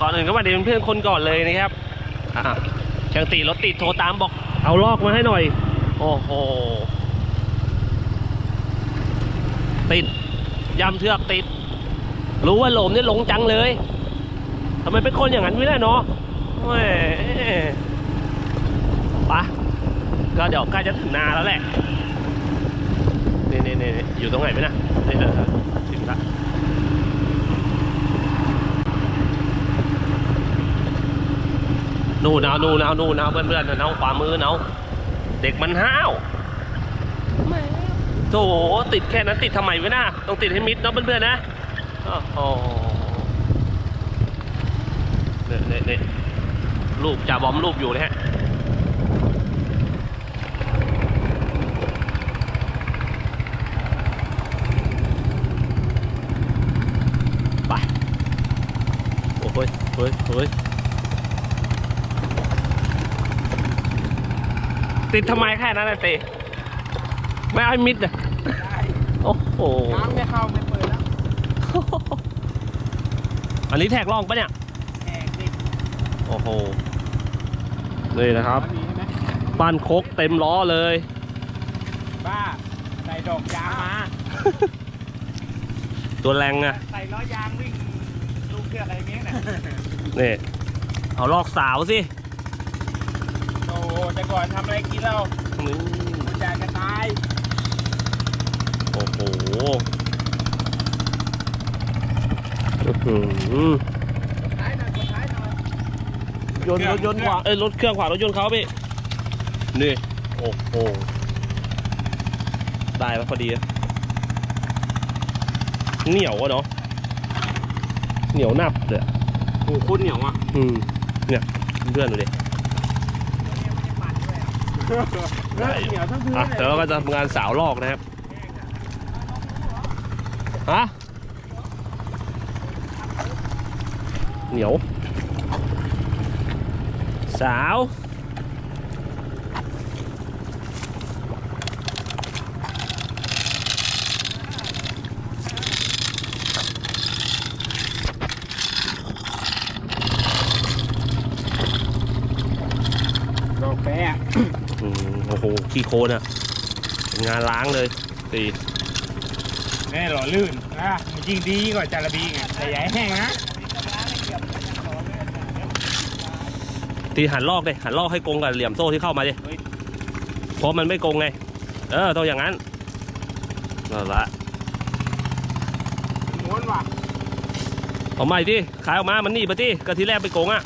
ก่อนอื่นก็มาดีเป็นเพื่อนคนก่อนเลยนะครับช่างตีรถติดโทรตามบอกเอาลอกมาให้หน่อย โอ้โห ติดยำเทือกติด รู้ว่าหลมนี่หลงจังเลยทำไมเป็นคนอย่างนั้นไม่ได้เนาะไปะก็เดี๋ยวใกล้จะถึงนาแล้วแหละนี่นี่นี่อยู่ตรงไหนไหมนะนี่นะถึงละ นู่นเอานู่นเอานู่นเอาเพื่อนเพื่อนเอาขวามือเอาเด็กมันห้าวโถติดแค่นั้นติดทำไมวะน่ะต้องติดให้มิดเนาะเพื่อนๆนะโอ้โหเนี่ยเนี่ยเนี่ยรูปจ่าบอมรูปอยู่เลยฮะไปโอ้โหเฮ้ยเฮ้ย ติดทำไมแค่นั้นนะเตไม่เอาให้มิดเลยโอ้โห น้ำไม่เข้าไม่เปิดแล้วอันนี้แท็กล่องปะเนี่ย แหกดิโอ้โห นี่นะครับ มีใช่ไหมบ้านโคกเต็มล้อเลย บ้า ใส่ดอกยางมา ตัวแรงอะใส่ล้อยางวิ่งลูกเครื่องอะไรอย่างเงี้ยน่ะ นี่ เอาลอกสาวสิ โอ้โหแต่ก่อนทำอะไรกินเรานี่มันอยากจะตายโอ้โหอื้อหือท้ายหน่อยกดท้ายหน่อยโยนรถยนต์ขวาเอ้ยรถเครื่องขวารถยนต์เขาพี่นี่โอ้โหได้ปะพอดีอะเหนียวอะเนาะเหนียวหนับเลยอะโอ้โหคุณเหนียวอะ อืมเนี่ยเพื่อนดูดิ ได้เหนียวทั้งพื้นอะเลยเดี๋ยวเราก็จะทำงานสาวลอกนะครับฮะเหนียว สาว ดอกแปะ อืม โอ้โหขี้โคลนอะเป็นงานล้างเลยตีแน่หล่อลื่นนะมันยิ่งดีกว่าจาระบีไงแต่อย่าให้แห้งนะตีหันลอกเลยหันลอกให้กงกับเหลี่ยมโซ่ที่เข้ามาดิเฮ้ยเพราะมันไม่กงไง เออต้องอย่างนั้นนั่นละม้วนว่ะเอาใหม่ดิขายออกมามันหนี่ปะที่ก็ทีแรกไปโกงอะ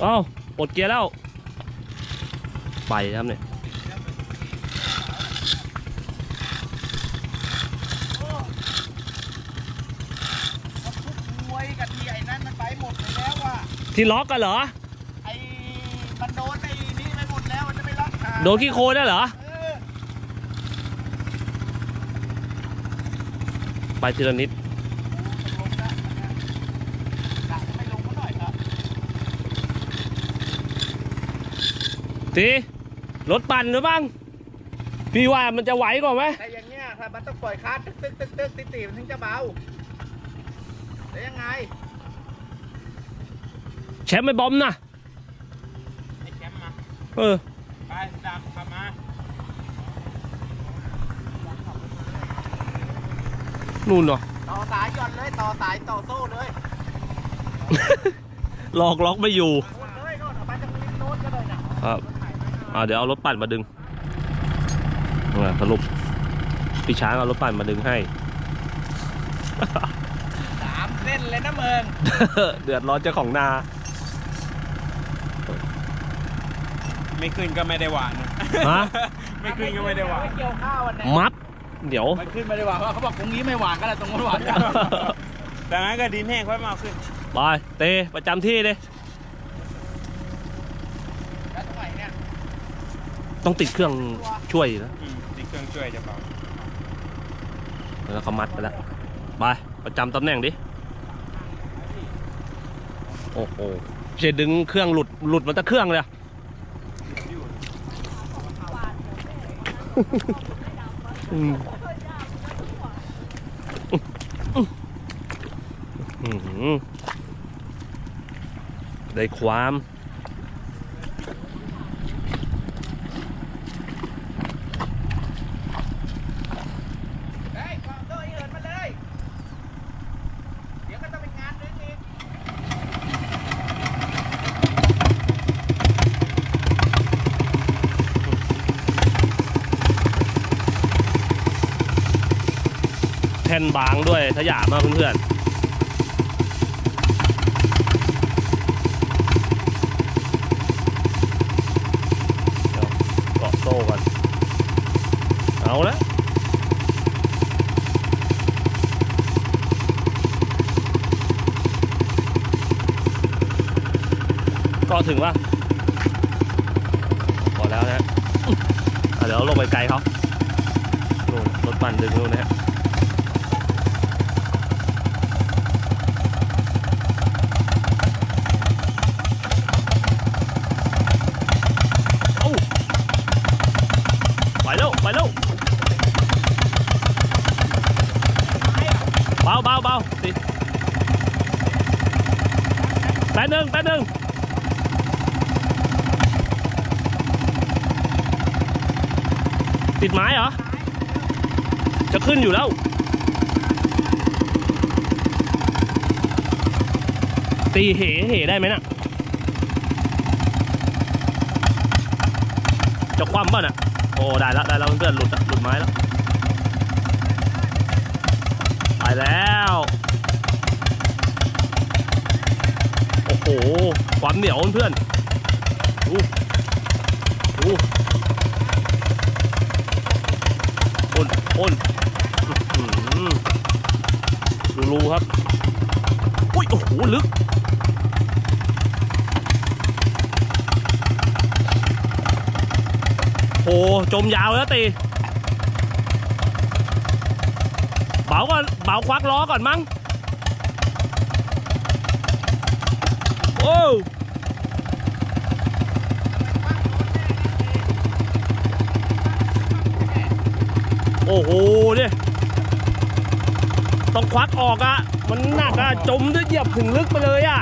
เอ้าปลดเกียร์แล้ว ไปครับเนี่ยมวยกับทีไอ้นั่นมันไปหมดแล้วว่ะที่ล็อกกันเหรอ ไอ้มันโดนไอ้นี่ไปหมดแล้วมันจะไม่ล็อกขาโดนขี้โคลนน่ะเหรอเออไปทีละนิด ลงแล้วกะจะไม่ลงก็หน่อยครับ ทีรถปั่นหรือบ้างพี่ว่ามันจะไหวก่อนไหมแต่อย่างเงี้ยครับมันต้องปล่อยคาร์ตึกตึกตึกตึกติดติมันถึงจะเบาแล้วยังไงแชมป์ไม่บอมนะไอ้แชมป์มาเออไปดำขับมานู่นเนาะต่อสายหย่อนเลยต่อสายต่อโซ่เลยลอกล็อกไม่อยู่หมดเลยโน่นเอาไปจากริมโน้นก็เลยนะครับ อ่าเดี๋ยวเอารถปั่นมาดึงอ่าสรุปพี่ช้างเอารถปั่นมาดึงให้สามเส้นเลยนะเมืองเดือดร้อนเจ้าของนา ไม่ขึ้นก็ไม่ได้หวานนะฮะไม่ขึ้นก็ไม่ได้หวานไม่เกี่ยวข้าววันไหนมัด เดี๋ยวมันขึ้นไม่ได้หวานเพราะเขาบอกตรงนี้ไม่หวานก็แล้วตรงนู้นหวานดังนั้นก็ดินแห้งค่อยมาเอาขึ้นไปเตประจำที่เลย แล้วตรงไหนเนี่ย ต้องติดเครื่องช่วยนะอืมติดเครื่องช่วยจะเบาแล้วเขามัดไปแล้วไปประจำตำแหน่งดิโอ้โหจะดึงเครื่องหลุดหลุดมาตั้งเครื่องเลยอะ อืมอื้อหือได้ความ เฮ้ยกองโซ่อีเอิญมาเลย เดี๋ยวก็ต้องเป็นงานนึงอีก แท่ นบางด้วยสยามมากเพื่อนๆเกาะโซ่กัน เอาละก็ถึงว่าพอแล้วนะฮะเดี๋ยวลงไปไกลเขาดูรถปั่นดึงนู่นนะฮะ เอ้าไปแล้วไปแล้ว เบาเบาเบาติดแป๊บหนึงแป๊บหนึงติดไม้เหรอ จะขึ้นอยู่แล้ว ตีเหเหได้ไหมน่ะ จะคว่ำป่ะน่ะ โอ้ ได้แล้ว ได้แล้วเพื่อนๆหลุดหลุดไม้แล้ว ไป แล้ว โอ้โห ความเหนียวเพื่อนๆอู้อู้อ้นอ้นดูรูครับ อุ้ย โอ้โห ลึกโอ้จมยาวแล้วตีเบาก่อนเบาควักล้อก่อนมั้งโอ้โอ้โหเนี่ยต้องควักออกอะมันหนักอะจมด้วยเหยียบถึงลึกไปเลยอะ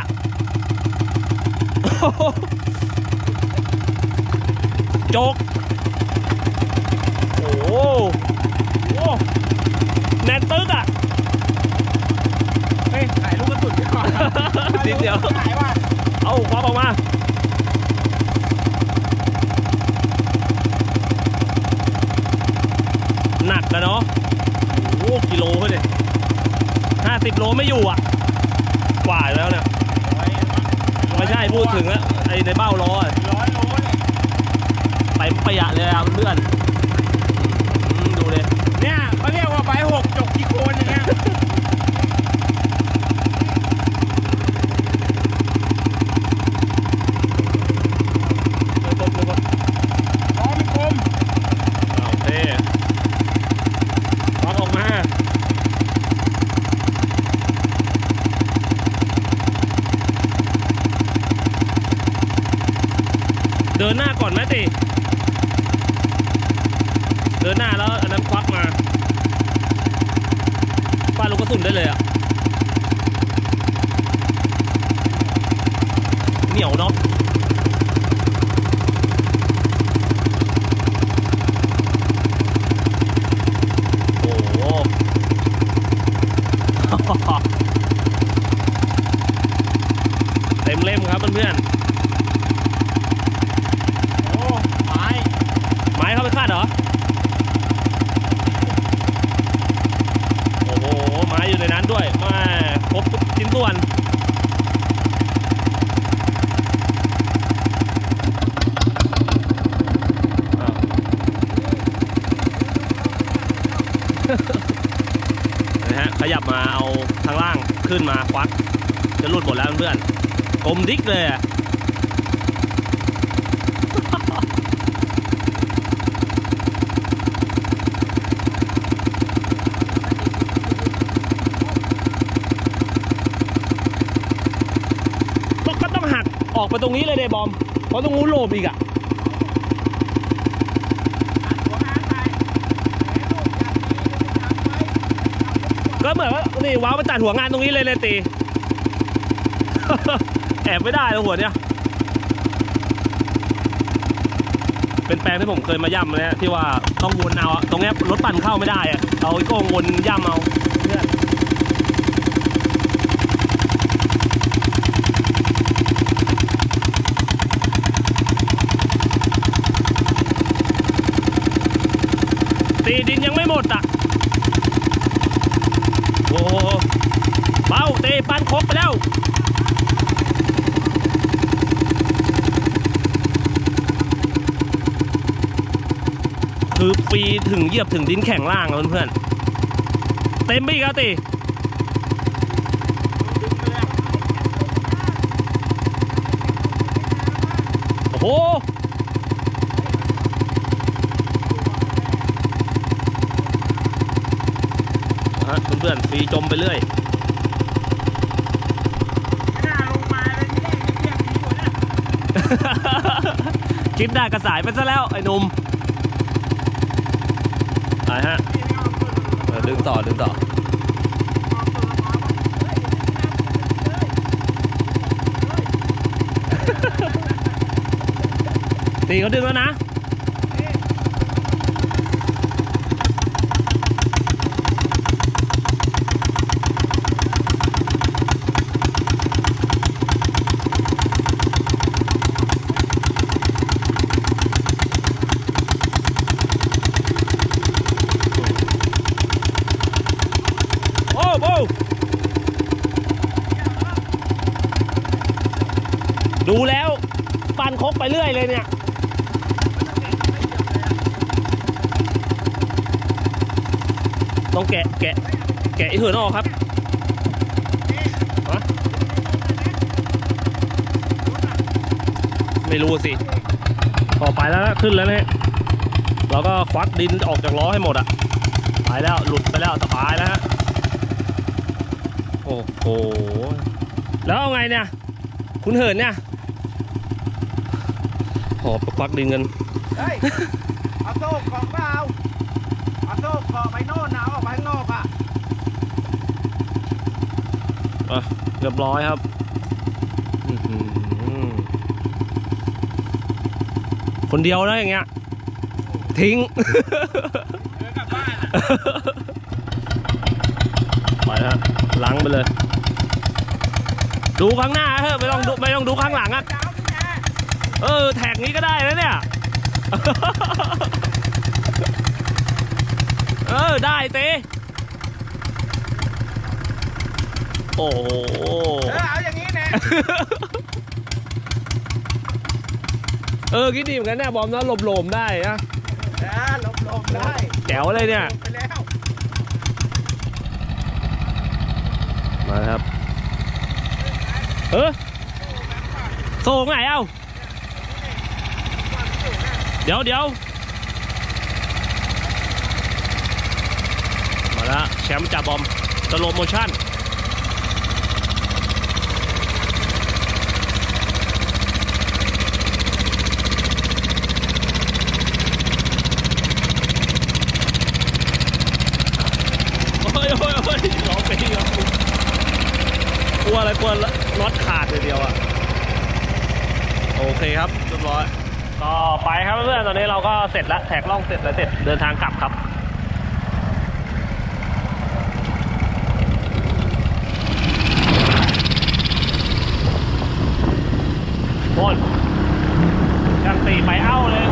โอ้โหโจก โอ้โห แน่นตึกอะ เฮ้ยถ่ายรูปกระสุนดีกว่านิดเดียว ถ่ายว่าเอาควักออกมา หนักนะเนาะโอ้โหกิโลเฮ้ยห้าสิบโลไม่อยู่อะ กว่าแล้วเนี่ย ไม่ใช่พูดถึงอะไอในเบ้าล้ออะร้อยโลเลย ไปประหยัดเลยอะเพื่อนอืม ดูเลย เนี่ยเขาเรียกว่าใบหกจกกี่โคนอย่างเงี้ยอ๋อมีคมเอาเท่ควักออกมาเดินหน้าก่อนไหมติ เดินหน้าแล้ว อันนั้นควักมาฟาลูกกระสุนได้เลยอะเหนียวเนาะโอ้โห เต็มเล่มครับเพื่อนโอ้ไม้ ๆไม้เข้าไปคาดเหรอ โอ้โห ไม้อยู่ในนั้นด้วยแมาครบทุกชิ้นส่วน อ้าว นะฮะขยับมาเอาข้างล่างขึ้นมาควักจะหลุดหมดแล้วเพื่อนๆกลมดิกเลยอะก็ก็ต้องหักออกไปตรงนี้เลยเดบอม เพราะตรงนู้นโลบอีกอะ หัวหางไปแหมลู ก็เหมือนว่านี่ว้าวไปตัดหัวงานตรงนี้เลยเลยตี แอบไม่ได้แล้วหัวเนี้ยเป็นแปลงที่ผมเคยมาย่ำนะที่ว่าต้องวนเอาตรงนี้รถปั่นเข้าไม่ได้อะเอาไอ้โก้งวนย่ำเอาเนี่ยตีดินยังไม่หมดอะ โอ้โหเบ้าตี ปั้นครบไปแล้วคือปีถึงเหยียบถึงดินแข็งล่างเพื่อนๆเต็มไปอีกแล้วตีโอ้โหฮะเพื่อนๆฟรีจมไปเรื่อย ไม่น่าลงมาเลยที่แรกเรียกผีหัวเนี่ย คิดหน้ากระสายไปซะแล้วไอ้นุ่มไปฮะดึงต่อดึงต่อตีเขาดึงแล้วนะ โอ้โห ดูแล้วปั่นคกไปเรื่อยเลยเนี่ยต้องแกะแกะแกะไอ้เหือนออกครับไม่รู้สิออไปแล้วนะขึ้นแล้วนะฮะเราก็ควักดินออกจากล้อให้หมดอะไปแล้วหลุดไปแล้วสบายแล้วฮะโอ้โหแล้วเอาไงเนี่ย คุณเหินเนี่ย อบไปควักดินกันเฮ้ยเอาโซ่เกาะเปล่าเอาโซ่เกาะไปโน่นนะเอาออกไปข้างนอกอะเรียบร้อยครับอื้อหือคนเดียวนะอย่างเงี้ย ทิ้งเดินกลับบ้านอะไปฮะล้างไปเลย ดูข้างหน้าเถอะไม่ต้องดูไม่ต้องดูข้างหลังอะดาวนี่นะ เออ แท็กนี้ก็ได้แล้วเนี่ย เออ ได้เต้โอ้โหเออเอาอย่างนี้นะ เออ คิดดีเหมือนกันเนี่ยบอมนะหลบโหลมได้นะเออหลบหลบได้แจ๋วเลยเนี่ยหลบไปแล้ว มาครับ เออโซ่ไหนเอ้า เดี๋ยวเดี๋ยวมาแล้วแชมป์จ่าบอมสโลโมชั่นโอ้ยโอ้ยโอ้ยร้อไปที่ร้องไปกลัวอะไรกลัวน็อตขาดเลยเดียวอะโอเคครับเรียบร้อย ก็ไปครับเพื่อนตอนนี้เราก็เสร็จแล้วแท็กล่องเสร็จแล้วเสร็จเดินทางกลับครับโอนช่างตีไปเอ้าเลย